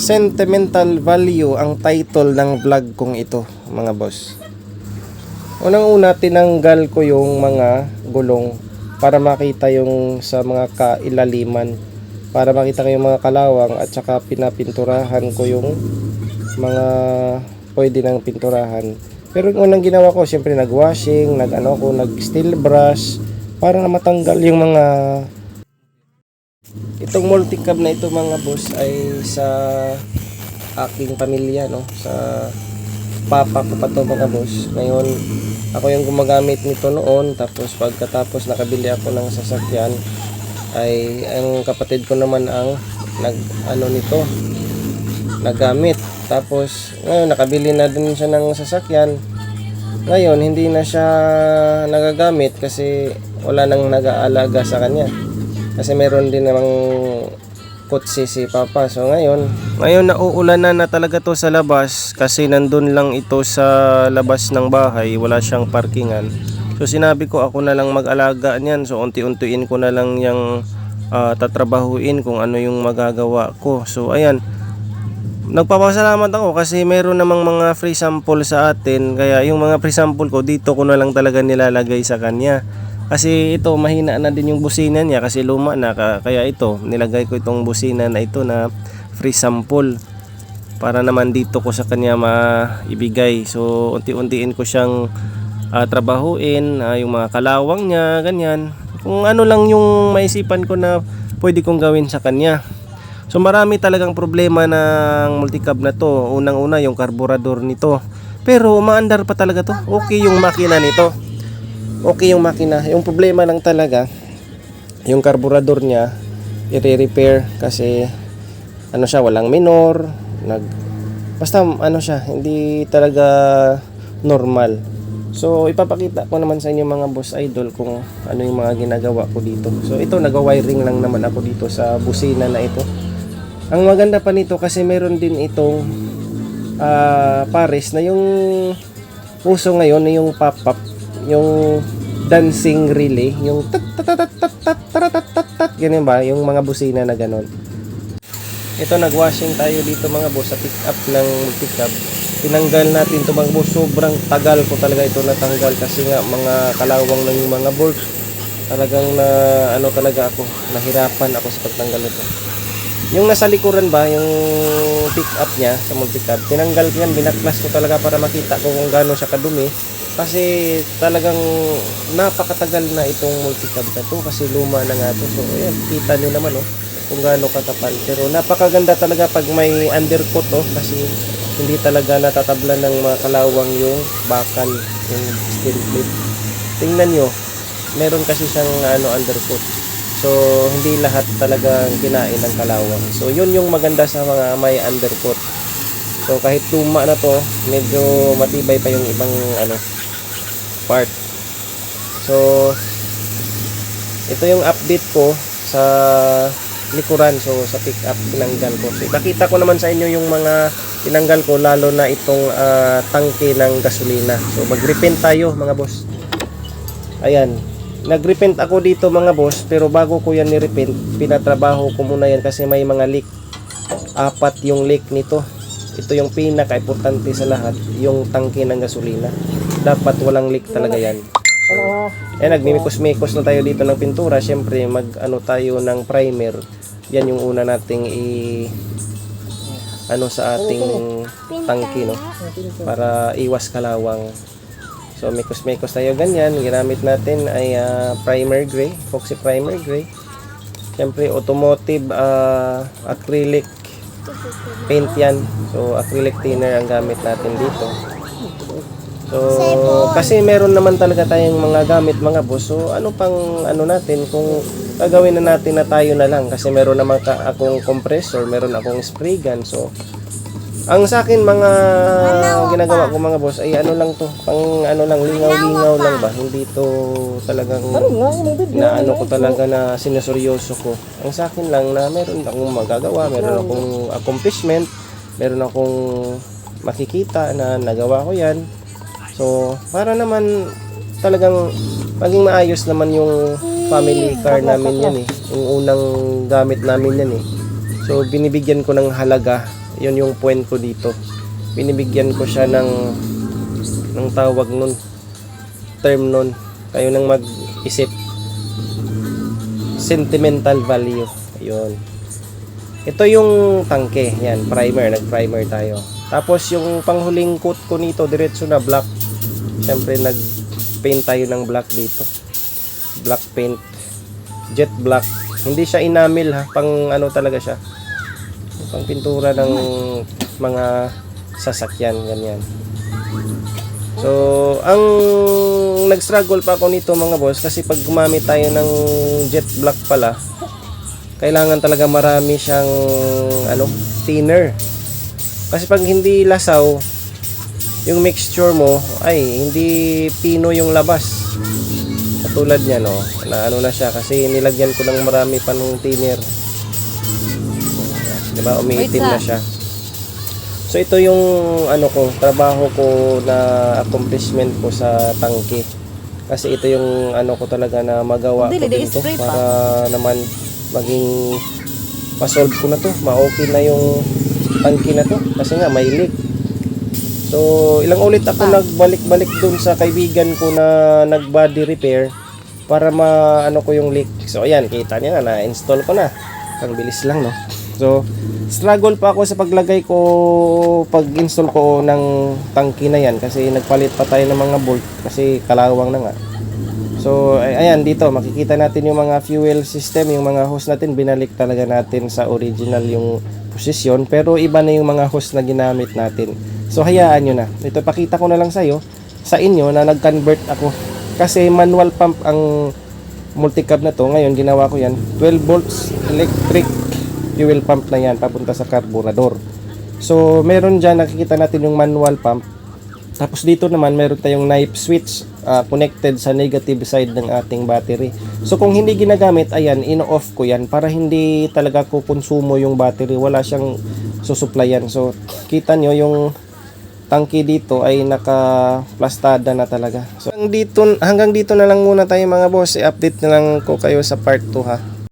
Sentimental value ang title ng vlog kong ito, mga boss. Unang-una, tinanggal ko yung mga gulong para makita yung sa mga kailaliman. Para makita ko yung mga kalawang at saka pinapinturahan ko yung mga pwede ng pinturahan. Pero yung unang ginawa ko, siyempre nag-washing, nag-ano ko, nag-steel brush para matanggal yung mga Itong multicab na ito mga boss ay sa aking pamilya no sa papa ko pa to mga boss. Ngayon ako yung gumagamit nito noon tapos pagkatapos nakabili ako ng sasakyan ay ang kapatid ko naman ang nag ano nito nagamit. Tapos ngayon nakabili na din siya ng sasakyan. Ngayon hindi na siya nagagamit kasi wala nang nag-aalaga sa kanya. Kasi meron din namang kutsi si Papa. So ngayon, ngayon nauulanan na talaga to sa labas kasi nandun lang ito sa labas ng bahay, wala siyang parkingan. So sinabi ko ako na lang mag-alaga niyan. So unti-untiin ko na lang yung ah, tatrabahuin kung ano yung magagawa ko. So ayan, nagpapasalamat ako kasi meron namang mga free sample sa atin. Kaya yung mga free sample ko dito ko na lang talaga nilalagay sa kanya. Kasi ito mahina na din yung busina niya kasi luma na ka- kaya ito nilagay ko itong busina na ito na free sample para naman dito ko sa kanya maibigay. So unti-untiin ko siyang ah, trabahuin, ah, yung mga kalawang niya, ganyan. Kung ano lang yung maisipan ko na pwede kong gawin sa kanya. So marami talagang problema ng multicab na to. Unang-una yung karburador nito. Pero maandar pa talaga to. Okay yung makina nito. Okay yung makina. Yung problema lang talaga, yung karburador niya, i-repair kasi ano siya, walang minor, nag basta ano siya, hindi talaga normal. So ipapakita ko naman sa inyo mga boss idol kung ano yung mga ginagawa ko dito. So ito nagwa-wiring lang naman ako dito sa busina na ito. Ang maganda pa nito kasi meron din itong ah, pares na yung uso ngayon na yung pop-up, yung dancing relay, yung tat tat tat tat tat ganyan ba, yung mga busina na ganon. Ito nagwashing tayo dito mga boss sa pick up ng pickup. Tinanggal natin to mga boss. Sobrang tagal ko talaga ito natanggal kasi nga mga kalawang ng mga bolt. Talagang na ano talaga ako, nahirapan ako sa pagtanggal nito. Yung nasa likuran ba, yung pick up niya sa multicab, tinanggal ko yan, binaklas ko talaga para makita ko kung gaano siya kadumi. Kasi talagang napakatagal na itong multicab na to kasi luma na nga to. So ayan, kita nyo naman oh, kung gaano kakapal. Pero napakaganda talaga pag may undercoat oh, kasi hindi talaga natatabla ng mga kalawang yung bakal, yung steel plate. Tingnan nyo, meron kasi siyang ano undercoat. So, hindi lahat talagang kinain ng kalawang. So, yun yung maganda sa mga may undercoat. So, kahit luma na to, medyo matibay pa yung ibang ano part. So, ito yung update ko sa likuran. So, sa pick up tinanggal ko. So, ipakita ko naman sa inyo yung mga tinanggal ko lalo na itong ah, tangke ng gasolina. So, mag-repaint tayo mga boss. Ayan. Nag-repaint ako dito mga boss, pero bago ko yan ni-repaint, pinatrabaho ko muna yan kasi may mga leak. Apat yung leak nito. Ito yung pinaka-importante sa lahat, yung tangke ng gasolina. Dapat walang leak talaga yan. So, eh, nagmimikos-mikos na tayo dito ng pintura. Siyempre, mag-ano tayo ng primer. Yan yung una nating i ano sa ating tangke no para iwas kalawang So, mikos-mikos tayo ganyan. Ginamit natin ay ah, primer gray, epoxy primer gray. Siyempre, automotive ah, acrylic paint yan. So, acrylic thinner ang gamit natin dito. So, kasi meron naman talaga tayong mga gamit mga boss. So, ano pang ano natin kung gagawin na natin na tayo na lang kasi meron naman ka, akong compressor, meron akong spray gun. So, ang sa akin mga ginagawa ko mga boss ay ano lang to, pang ano lang lingaw-lingaw lang ba, hindi to talagang na ano ko talaga na sinuseryoso ko. Ang sa akin lang na meron akong magagawa, meron akong accomplishment, meron akong makikita na nagawa ko 'yan. So, para naman talagang maging maayos naman yung family car namin yan eh. Yung unang gamit namin yan eh. So, binibigyan ko ng halaga Yun yung point ko dito. Binibigyan ko siya ng ng tawag nun. Term nun. Kayo nang mag-isip. Sentimental value. Ayun. Ito yung tangke. Yan, primer. Nag-primer tayo. Tapos yung panghuling coat ko nito, diretso na black. Siyempre, nag-paint tayo ng black dito. Black paint. Jet black. Hindi siya enamel ha. Pang ano talaga siya. Pang pintura ng mga sasakyan. Ganyan. So, ang nag-struggle pa ako nito mga boss kasi pag gumamit tayo ng jet black pala, kailangan talaga marami siyang ano, thinner. Kasi pag hindi lasaw, yung mixture mo ay hindi pino yung labas. Katulad niya no, na ano na siya kasi nilagyan ko ng marami pa ng thinner. 'Di ba? Umiitim na siya. So ito yung ano ko, trabaho ko na accomplishment ko sa tangke. Kasi ito yung ano ko talaga na magawa ko dito para naman maging ma-solve ko na to, ma-okay na yung tangke na to kasi nga may leak. So ilang ulit ako Pa. nagbalik-balik dun sa kaibigan ko na nag-body repair para ma-ano ko yung leak. So ayan, kita niya na, na-install ko na. Ang bilis lang no. So struggle pa ako sa paglagay ko pag-install ko ng tangki na yan kasi nagpalit pa tayo ng mga bolt kasi kalawang na nga. So ay- ayan dito makikita natin yung mga fuel system, yung mga hose natin binalik talaga natin sa original yung posisyon pero iba na yung mga hose na ginamit natin. So hayaan nyo na. Ito pakita ko na lang sa sa inyo na nag-convert ako kasi manual pump ang multicab na to. Ngayon ginawa ko yan 12 volts electric fuel pump na yan papunta sa carburetor. So meron dyan nakikita natin yung manual pump tapos dito naman meron tayong knife switch ah, connected sa negative side ng ating battery. So kung hindi ginagamit, ayan, ino-off ko yan para hindi talaga kukonsumo yung battery. Wala siyang susuplayan. So kita nyo yung tangki dito ay naka-plastada na talaga. So hanggang dito, hanggang dito na lang muna tayo mga boss. I-update na lang ko kayo sa part 2 ha.